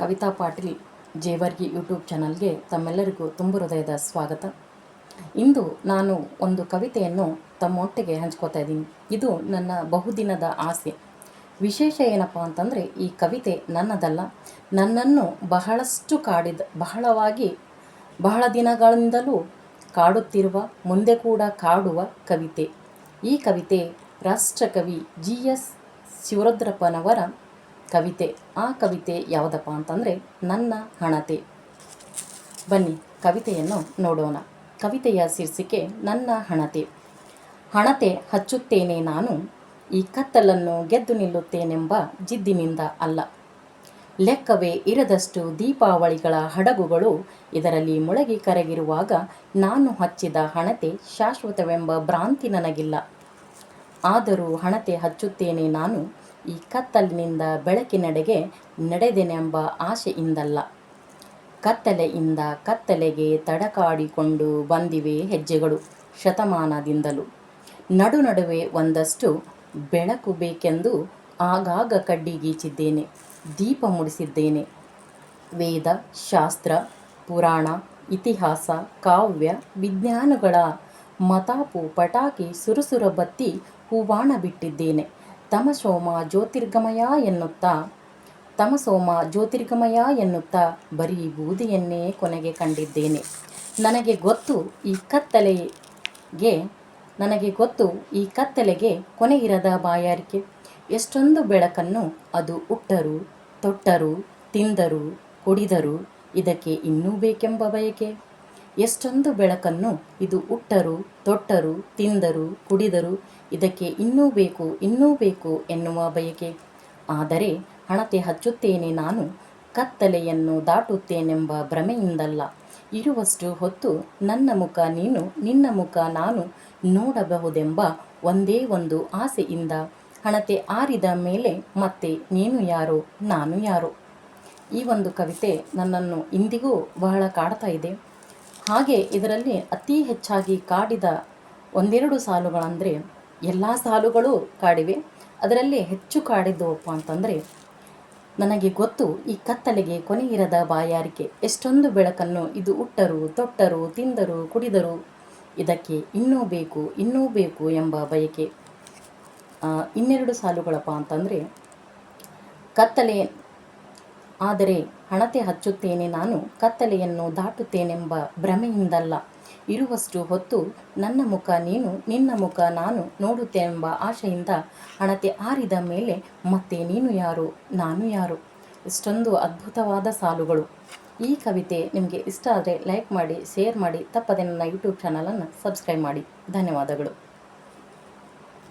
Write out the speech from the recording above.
Kavita Patil Jevargi YouTube ಚಾನಲ್ಗೆ ತಮ್ಮೆಲ್ಲರಿಗೂ ತುಂಬ ಹೃದಯದ ಸ್ವಾಗತ. ಇಂದು ನಾನು ಒಂದು ಕವಿತೆಯನ್ನು ತಮ್ಮೊಟ್ಟಿಗೆ ಹಂಚ್ಕೋತಾ ಇದ್ದೀನಿ. ಇದು ನನ್ನ ಬಹುದಿನದ ಆಸೆ. ವಿಶೇಷ ಏನಪ್ಪ ಅಂತಂದರೆ, ಈ ಕವಿತೆ ನನ್ನದಲ್ಲ. ನನ್ನನ್ನು ಬಹಳಷ್ಟು ಕಾಡಿದ, ಬಹಳವಾಗಿ ಬಹಳ ದಿನಗಳಿಂದಲೂ ಕಾಡುತ್ತಿರುವ, ಮುಂದೆ ಕೂಡ ಕಾಡುವ ಕವಿತೆ. ಈ ಕವಿತೆ ರಾಷ್ಟ್ರಕವಿ ಜಿ ಎಸ್ ಶಿವರುದ್ರಪ್ಪನವರ ಕವಿತೆ, ಆ ಕವಿತೆ ಯಾವುದಪ್ಪ ಅಂತಂದರೆ ನನ್ನ ಹಣತೆ. ಬನ್ನಿ ಕವಿತೆಯನ್ನು ನೋಡೋಣ. ಕವಿತೆಯ ಶೀರ್ಷಿಕೆ ನನ್ನ ಹಣತೆ. ಹಣತೆ ಹಚ್ಚುತ್ತೇನೆ ನಾನು, ಈ ಕತ್ತಲನ್ನು ಗೆದ್ದು ನಿಲ್ಲುತ್ತೇನೆಂಬ ಜಿದ್ದಿನಿಂದ ಅಲ್ಲ. ಲೆಕ್ಕವೇ ಇರದಷ್ಟು ದೀಪಾವಳಿಗಳ ಹಡಗುಗಳು ಇದರಲ್ಲಿ ಮುಳಗಿ ಕರಗಿರುವಾಗ ನಾನು ಹಚ್ಚಿದ ಹಣತೆ ಶಾಶ್ವತವೆಂಬ ಭ್ರಾಂತಿ ನನಗಿಲ್ಲ. ಆದರೂ ಹಣತೆ ಹಚ್ಚುತ್ತೇನೆ ನಾನು ಈ ಕತ್ತಲಿನಿಂದ ಬೆಳಕಿನೆಡೆಗೆ ನಡೆದೆನೆಂಬ ಆಶೆಯಿಂದಲ್ಲ. ಕತ್ತಲೆಯಿಂದ ಕತ್ತಲೆಗೆ ತಡಕಾಡಿಕೊಂಡು ಬಂದಿವೆ ಹೆಜ್ಜೆಗಳು ಶತಮಾನದಿಂದಲೂ. ನಡು ನಡುವೆ ಒಂದಷ್ಟು ಬೆಳಕು ಬೇಕೆಂದು ಆಗಾಗ ಕಡ್ಡಿಗೀಚಿದ್ದೇನೆ ದೀಪ ಮುಡಿಸಿದ್ದೇನೆ. ವೇದ, ಶಾಸ್ತ್ರ, ಪುರಾಣ, ಇತಿಹಾಸ, ಕಾವ್ಯ, ವಿಜ್ಞಾನಗಳ ಮತಾಪು ಪಟಾಕಿ ಸುರುಸುರ ಬತ್ತಿ ಹೂವಾಣ ಬಿಟ್ಟಿದ್ದೇನೆ. ತಮಸೋಮ ಜ್ಯೋತಿರ್ಗಮಯ ಎನ್ನುತ್ತಾ. ತಮಸೋಮ ಜ್ಯೋತಿರ್ಗಮಯ ಎನ್ನುತ್ತಾ ಬರೀ ಬೂದಿಯನ್ನೇ ಕೊನೆಗೆ ಕಂಡಿದ್ದೇನೆ. ನನಗೆ ಗೊತ್ತು ಈ ಕತ್ತಲೆಗೆ, ನನಗೆ ಗೊತ್ತು ಈ ಕತ್ತಲೆಗೆ ಕೊನೆಗಿರದ ಬಾಯಾರಿಕೆ. ಎಷ್ಟೊಂದು ಬೆಳಕನ್ನು ಅದು ಉಟ್ಟರು, ತೊಟ್ಟರು, ತಿಂದರು, ಕುಡಿದರು, ಇದಕ್ಕೆ ಇನ್ನೂ ಬೇಕೆಂಬ ಬಯಕೆ. ಎಷ್ಟೊಂದು ಬೆಳಕನ್ನು ಇದು ಉಟ್ಟರು, ತೊಟ್ಟರು, ತಿಂದರು, ಕುಡಿದರು ಇದಕ್ಕೆ ಇನ್ನೂ ಬೇಕು ಇನ್ನೂ ಬೇಕು ಎನ್ನುವ ಬಯಕೆ. ಆದರೆ ಹಣತೆ ಹಚ್ಚುತ್ತೇನೆ ನಾನು, ಕತ್ತಲೆಯನ್ನು ದಾಟುತ್ತೇನೆಂಬ ಭ್ರಮೆಯಿಂದಲ್ಲ. ಇರುವಷ್ಟು ಹೊತ್ತು ನನ್ನ ಮುಖ ನೀನು, ನಿನ್ನ ಮುಖ ನಾನು ನೋಡಬಹುದೆಂಬ ಒಂದೇ ಒಂದು ಆಸೆಯಿಂದ ಹಣತೆ ಆರಿದ ಮೇಲೆ ಮತ್ತೆ ನೀನು ಯಾರೋ, ನಾನು ಯಾರೋ. ಈ ಒಂದು ಕವಿತೆ ನನ್ನನ್ನು ಇಂದಿಗೂ ಬಹಳ ಕಾಡ್ತಾ ಇದೆ. ಹಾಗೆ ಇದರಲ್ಲಿ ಅತಿ ಹೆಚ್ಚಾಗಿ ಕಾಡಿದ ಒಂದೆರಡು ಸಾಲುಗಳಂದರೆ ಎಲ್ಲ ಸಾಲುಗಳು ಕಾಡಿವೆ. ಅದರಲ್ಲಿ ಹೆಚ್ಚು ಕಾಡಿದ್ದವಪ್ಪ ಅಂತಂದರೆ, ನನಗೆ ಗೊತ್ತು ಈ ಕತ್ತಲೆಗೆ ಕೊನೆಯಿರದ ಬಾಯಾರಿಕೆ. ಎಷ್ಟೊಂದು ಬೆಳಕನ್ನು ಇದು ಉಟ್ಟರು, ತೊಟ್ಟರು, ತಿಂದರು, ಕುಡಿದರು. ಇದಕ್ಕೆ ಇನ್ನೂ ಬೇಕು ಇನ್ನೂ ಬೇಕು ಎಂಬ ಬಯಕೆ. ಇನ್ನೆರಡು ಸಾಲುಗಳಪ್ಪ ಅಂತಂದರೆ, ಕತ್ತಲೆ ಆದರೆ ಹಣತೆ ಹಚ್ಚುತ್ತೇನೆ ನಾನು, ಕತ್ತಲೆಯನ್ನು ದಾಟುತ್ತೇನೆಂಬ ಭ್ರಮೆಯಿಂದಲ್ಲ. ಇರುವಷ್ಟು ಹೊತ್ತು ನನ್ನ ಮುಖ ನೀನು, ನಿನ್ನ ಮುಖ ನಾನು ನೋಡುತ್ತೇನೆಂಬ ಆಶೆಯಿಂದ ಹಣತೆ ಆರಿದ ಮೇಲೆ ಮತ್ತೆ ನೀನು ಯಾರು, ನಾನು ಯಾರು? ಇಷ್ಟೊಂದು ಅದ್ಭುತವಾದ ಸಾಲುಗಳು. ಈ ಕವಿತೆ ನಿಮಗೆ ಇಷ್ಟ ಆದರೆ ಲೈಕ್ ಮಾಡಿ ಶೇರ್ ಮಾಡಿ, ತಪ್ಪದೆ ನನ್ನ ಯೂಟ್ಯೂಬ್ ಚಾನಲನ್ನು ಸಬ್ಸ್ಕ್ರೈಬ್ ಮಾಡಿ. ಧನ್ಯವಾದಗಳು.